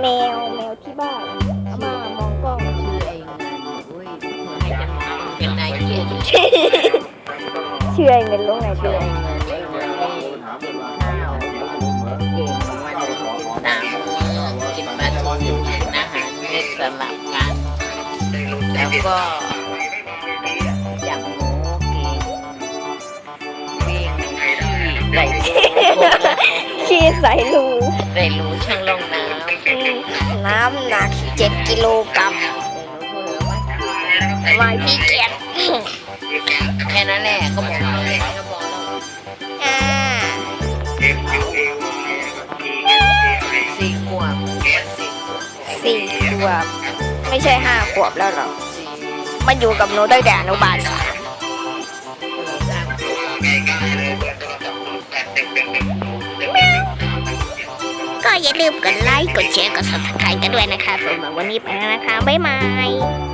แมวแมวที่บ้านเอามามองกล้องชื่อไอ้เงินอุ้ยให้จังเป็นนายเกียรติเชื่อเงินลงไหนชื่เชื่อไอ้เงินไอ้เงินนี่กินข้าวเก่งวันหนึ่งกินสามกินปลาทูกินอาหารเม็ดสลับกันแล้วก็จับหมูกินวิ่งที่ไหลรูขี้ใส่รูไหลรูช่างลงน้ำ น้ำหนักเจ็ดกิโลกรัมไหลรูเพื่อว่ามาพี่เกียรติแค่นั้นแหละก็บอกเราเลยก็บอกเราอ่าสี่ขวบสี่ขวบสี่ขวบ ไม่ใช่ห้าขวบแล้วเหรอสี่มันอยู่กับหนูตั้งแต่อนุบาลสาม อย่าลืมกดไลค์ กดแชร์ กด subscribe กันด้วยนะคะสำหรับวันนี้ไปแล้วนะคะ บ๊ายบาย